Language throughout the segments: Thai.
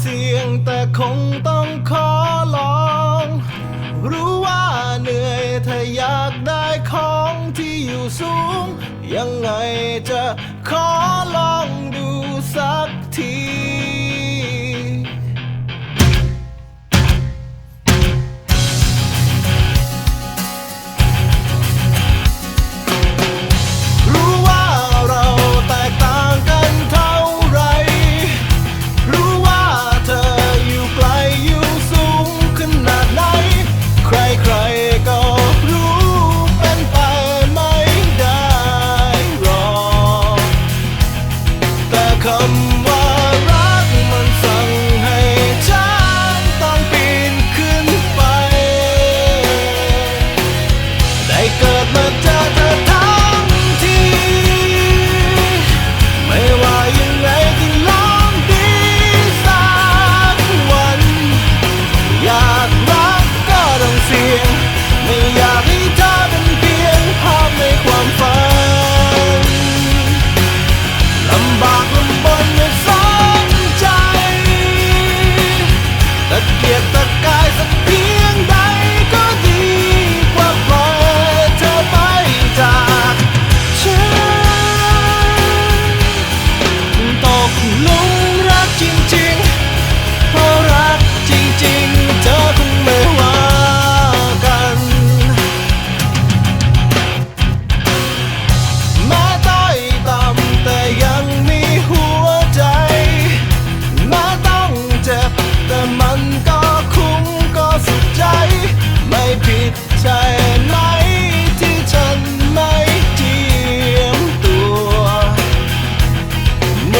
เสี่ยงแต่คงต้องขอลอง รู้ว่าเหนื่อยถ้าอยากได้ของที่อยู่สูง ยังไงจะ come.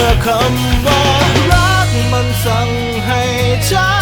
มื่อคำว่ารักมันสั่งให้ฉัน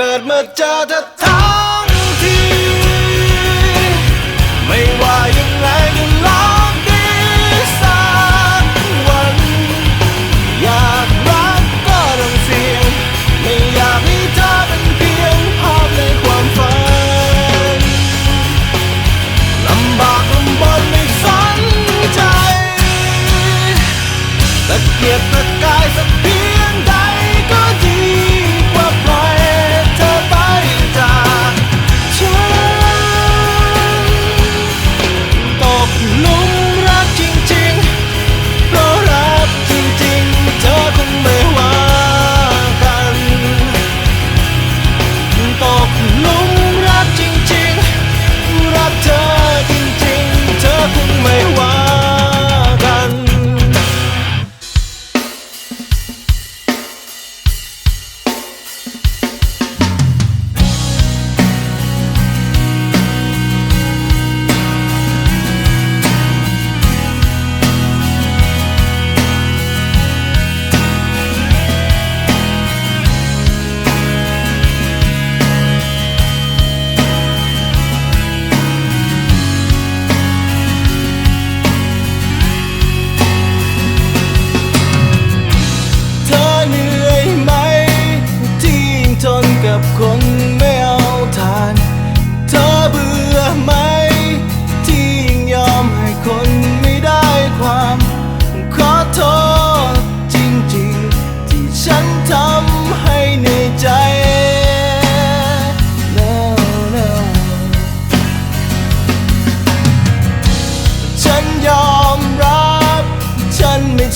เกิดมาเจอเธอทั้งที ไม่ว่ายังไงก็ลองดีสักวัน อยากรักก็ต้องเสี่ยง ไม่อยากให้เธอเป็นเพียงภาพในความฝันลำบากลำบนไม่สนใจตะเกียบ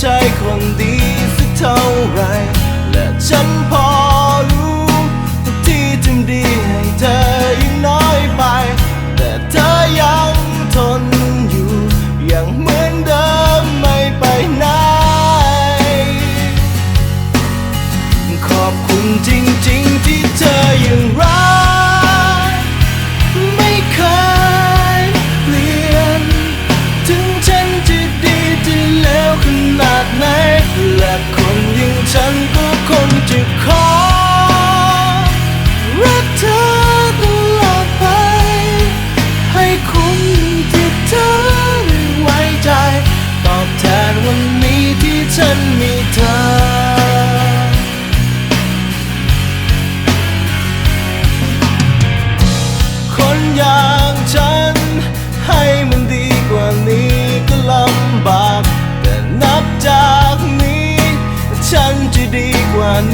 ใช่คนดีสักเท่าไรและฉันพอ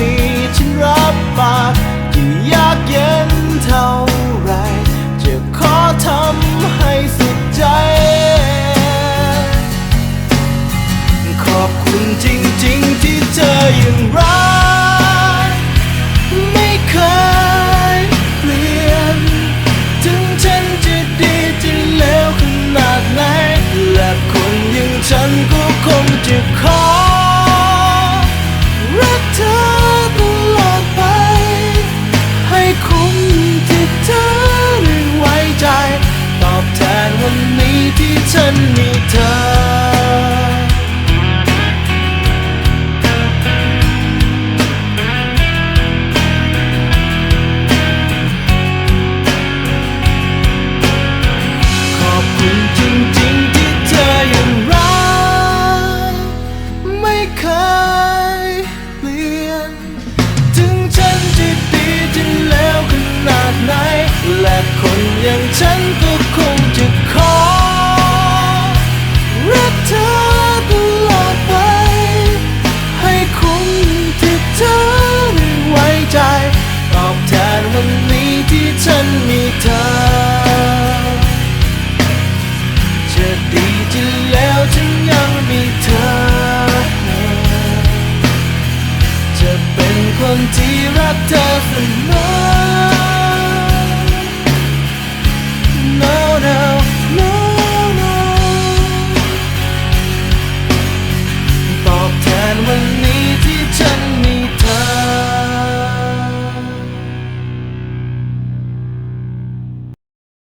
นี้ฉันรับปาก วันนี้ที่ฉันมีเธอ